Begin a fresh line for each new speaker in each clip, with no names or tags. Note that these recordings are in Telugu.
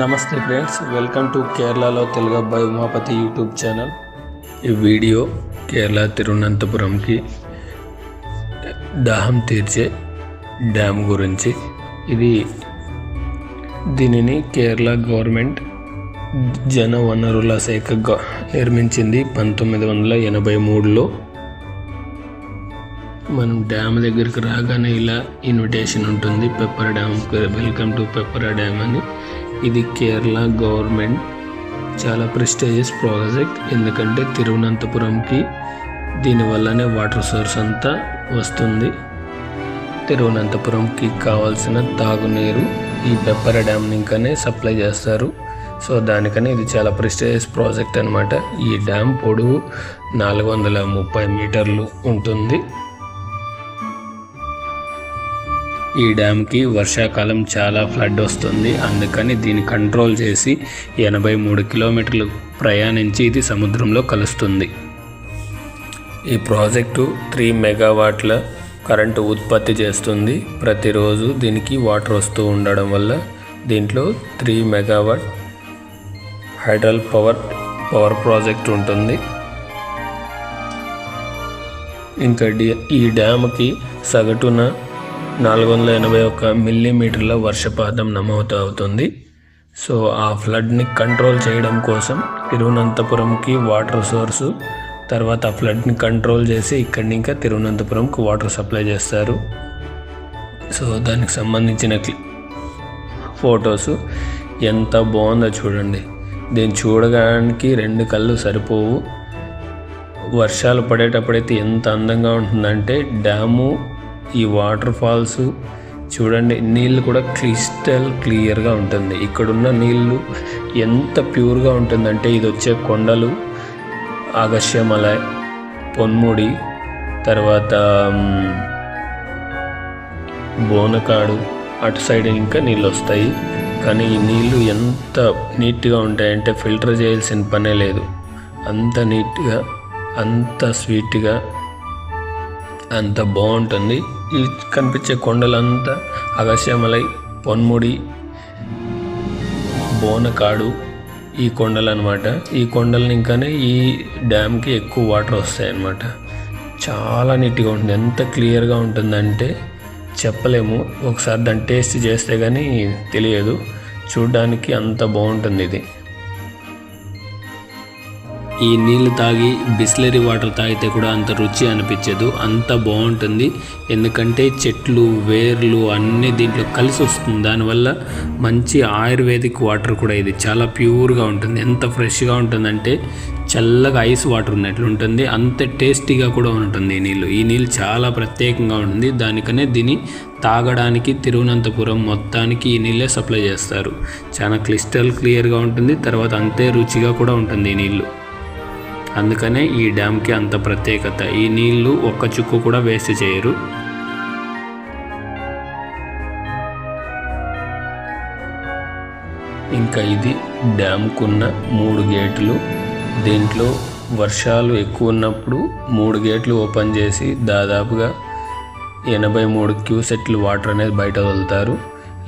నమస్తే ఫ్రెండ్స్ వెల్కమ్ టు కేరళలో తెలుగు అబ్బాయి ఉమాపతి యూట్యూబ్ ఛానల్. ఈ వీడియో కేరళ తిరువనంతపురంకి దాహం తీర్చే డ్యామ్ గురించి. ఇది దీనిని కేరళ గవర్నమెంట్ జన వనరుల శాఖ నిర్మించింది పంతొమ్మిది వందల ఎనభై మూడులో. మనం డ్యామ్ దగ్గరికి రాగానే ఇలా ఇన్విటేషన్ ఉంటుంది Peppara dam welcome to Peppara dam అని. ఇది కేరళ గవర్నమెంట్ చాలా ప్రెస్టేజియస్ ప్రాజెక్ట్. ఎందుకంటే తిరువనంతపురంకి దీనివల్లనే వాటర్ సోర్స్ అంతా వస్తుంది. తిరువనంతపురంకి కావాల్సిన తాగునీరు ఈ పెప్పర డ్యామ్ ఇంకానే సప్లై చేస్తారు. సో దానికని ఇది చాలా ప్రెస్టేజియస్ ప్రాజెక్ట్ అనమాట ఈ డ్యామ్ పొడవు నాలుగు వందల ముప్పై మీటర్లు ఉంటుంది. ఈ డ్యామ్కి వర్షాకాలం చాలా ఫ్లడ్ వస్తుంది. అందుకని దీన్ని కంట్రోల్ చేసి ఎనభై మూడు కిలోమీటర్లు ప్రయాణించి ఇది సముద్రంలో కలుస్తుంది. ఈ ప్రాజెక్టు త్రీ మెగావాట్ల కరెంటు ఉత్పత్తి చేస్తుంది. ప్రతిరోజు దీనికి వాటర్ వస్తూ ఉండడం వల్ల దీంట్లో three megawatt hydel power power project ఉంటుంది. ఇంకా డి- ఈ డ్యామ్కి సగటున నాలుగు వందల ఎనభై ఒక్క మిల్లీమీటర్ల వర్షపాతం నమోదు అవుతుంది సో ఆ ఫ్లడ్ని కంట్రోల్ చేయడం కోసం తిరువనంతపురంకి వాటర్ సోర్సు తర్వాత ఆ ఫ్లడ్ని కంట్రోల్ చేసి ఇక్కడి ఇంకా తిరువనంతపురంకి వాటర్ సప్లై చేస్తారు. సో దానికి సంబంధించిన క్లి- ఫొటోస్ ఎంత బాగుందో చూడండి. దీన్ని చూడడానికి రెండు కళ్ళు సరిపోవు. వర్షాలు పడేటప్పుడైతే ఎంత అందంగా ఉంటుందంటే డ్యాము ఈ వాటర్ ఫాల్స్ చూడండి నీళ్ళు కూడా క్రిస్టల్ క్లియర్గా ఉంటుంది. ఇక్కడున్న నీళ్ళు ఎంత ప్యూర్గా ఉంటుందంటే ఇది వచ్చే కొండలు ఆగస్యమల పొన్ముడి తర్వాత బోనకాడు అటు సైడ్ ఇంకా నీళ్ళు వస్తాయి కానీ ఈ నీళ్ళు ఎంత నీట్గా ఉంటాయంటే ఫిల్టర్ చేయాల్సిన పనే లేదు. అంత నీట్గా అంత స్వీట్గా అంత బాగుంటుంది. ఈ కనిపించే కొండలంతా అగస్యమలై పొన్ముడి బోనకాడు ఈ కొండలు అనమాట ఈ కొండలని ఇంకానే ఈ డ్యామ్కి ఎక్కువ వాటర్ వస్తాయి అన్నమాట చాలా నీట్గా ఉంటుంది. ఎంత క్లియర్గా ఉంటుందంటే చెప్పలేము. ఒకసారి దాన్ని టేస్ట్ చేస్తే కానీ తెలియదు. చూడ్డానికి అంత బాగుంటుంది ఇది. ఈ నీళ్ళు తాగి బిస్లరీ వాటర్ తాగితే కూడా అంత రుచి అనిపించదు అంత బాగుంటుంది. ఎందుకంటే చెట్లు వేర్లు అన్నీ దీంట్లో కలిసి వస్తుంది. దానివల్ల మంచి ఆయుర్వేదిక్ వాటర్ కూడా ఇది. చాలా ప్యూర్గా ఉంటుంది. ఎంత ఫ్రెష్గా ఉంటుందంటే చల్లగా ఐస్ వాటర్ ఉన్నట్లు ఉంటుంది. అంత టేస్టీగా కూడా ఉంటుంది ఈ నీళ్ళు ఈ నీళ్ళు చాలా ప్రత్యేకంగా ఉంటుంది. దానికనే దీన్ని తాగడానికి తిరువనంతపురం మొత్తానికి ఈ నీళ్ళే సప్లై చేస్తారు. చాలా క్లిస్టల్ క్లియర్గా ఉంటుంది. తర్వాత అంతే రుచిగా కూడా ఉంటుంది ఈ నీళ్ళు అందుకనే ఈ డ్యామ్కి అంత ప్రత్యేకత. ఈ నీళ్ళు ఒక్క చుక్కు కూడా వేస్ట్ చేయరు. ఇంకా ఇది డ్యామ్కున్న మూడు గేట్లు. దీంట్లో వర్షాలు ఎక్కువ ఉన్నప్పుడు మూడు గేట్లు ఓపెన్ చేసి దాదాపుగా ఎనభై మూడు క్యూసెట్లు వాటర్ అనేది బయట వదులుతారు.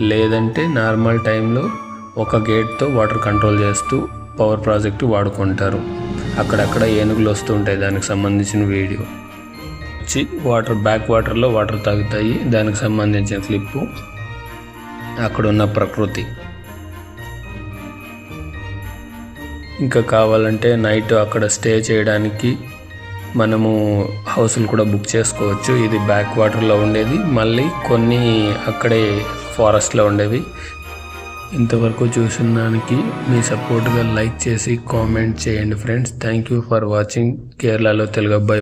లేదంటే నార్మల్ టైంలో ఒక గేట్తో వాటర్ కంట్రోల్ చేస్తూ పవర్ ప్రాజెక్టు వాడుకుంటారు. అక్కడక్కడ ఏనుగులు వస్తుంటాయి దానికి సంబంధించిన వీడియో. వచ్చి వాటర్ బ్యాక్ వాటర్లో వాటర్ తాగుతాయి. దానికి సంబంధించిన క్లిప్పు. అక్కడ ఉన్న ప్రకృతి. ఇంకా కావాలంటే నైట్ అక్కడ స్టే చేయడానికి మనము హౌస్లు కూడా బుక్ చేసుకోవచ్చు. ఇది బ్యాక్ వాటర్లో ఉండేది. మళ్ళీ కొన్ని అక్కడే ఫారెస్ట్లో ఉండేవి. ఇంతవరకు చూసిన దానికి మీ సపోర్ట్గా లైక్ చేసి కామెంట్ చేయండి friends. Thank you for watching. కేరళలో తెలుగు అబ్బాయి